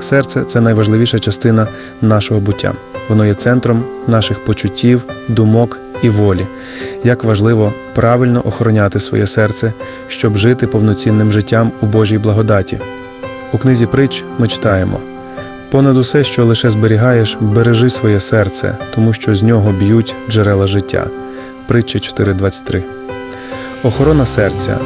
Серце це найважливіша частина нашого буття. Воно є центром наших почуттів, думок і волі. Як важливо правильно охороняти своє серце, щоб жити повноцінним життям у Божій благодаті. У книзі притч ми читаємо: понад усе, що лише зберігаєш, бережи своє серце, тому що з нього б'ють джерела життя. Притча 4.23. Охорона серця.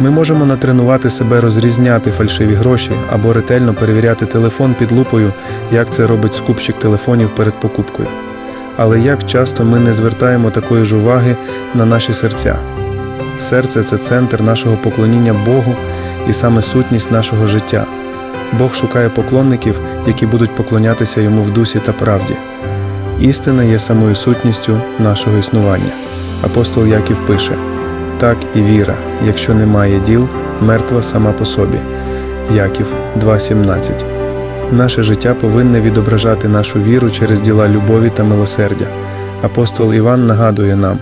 Ми можемо натренувати себе розрізняти фальшиві гроші або ретельно перевіряти телефон під лупою, як це робить скупщик телефонів перед покупкою. Але як часто ми не звертаємо такої ж уваги на наші серця? Серце це центр нашого поклоніння Богу і саме сутність нашого життя. Бог шукає поклонників, які будуть поклонятися йому в дусі та правді. Істина є самою сутністю нашого існування. Апостол Яків пише: так і віра, якщо немає діл, мертва сама по собі. Яків 2.17. Наше життя повинне відображати нашу віру через діла любові та милосердя. Апостол Іван нагадує нам: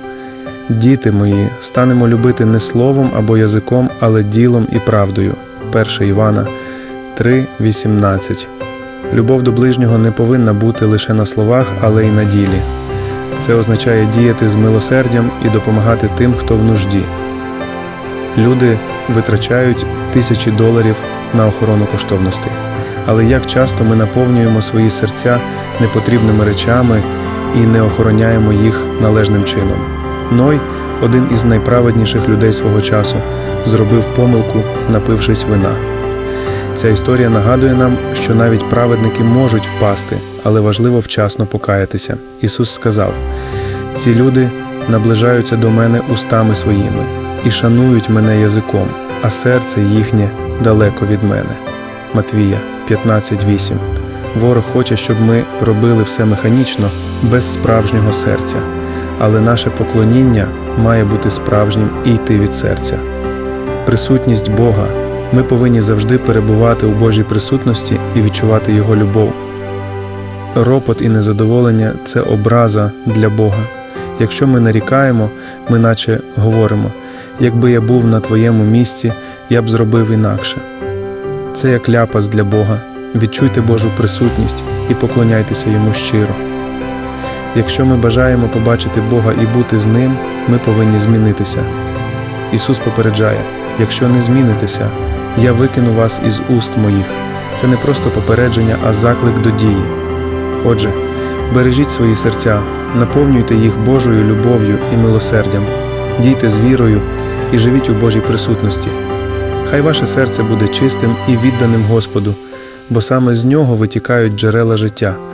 Діти мої, станемо любити не словом або язиком, але ділом і правдою. 1 Івана 3.18. Любов до ближнього не повинна бути лише на словах, але й на ділі. Це означає діяти з милосердям і допомагати тим, хто в нужді. Люди витрачають тисячі доларів на охорону коштовностей. Але як часто ми наповнюємо свої серця непотрібними речами і не охороняємо їх належним чином. Ной, один із найправедніших людей свого часу, зробив помилку, напившись вина. Ця історія нагадує нам, що навіть праведники можуть впасти, але важливо вчасно покаятися. Ісус сказав: ці люди наближаються до мене устами своїми і шанують мене язиком, а серце їхнє далеко від мене. Матвія 15.8 Ворог хоче, щоб ми робили все механічно, без справжнього серця, але наше поклоніння має бути справжнім і йти від серця. Присутність Бога. Ми повинні завжди перебувати у Божій присутності і відчувати Його любов. Ропот і незадоволення це образа для Бога. Якщо ми нарікаємо, ми наче говоримо: якби я був на твоєму місці, я б зробив інакше. Це як ляпас для Бога. Відчуйте Божу присутність і поклоняйтеся йому щиро. Якщо ми бажаємо побачити Бога і бути з Ним, ми повинні змінитися. Ісус попереджає: якщо не змінитеся, я викину вас із уст моїх. Це не просто попередження, а заклик до дії. Отже, бережіть свої серця, наповнюйте їх Божою любов'ю і милосердям, дійте з вірою і живіть у Божій присутності. Хай ваше серце буде чистим і відданим Господу, бо саме з нього витікають джерела життя.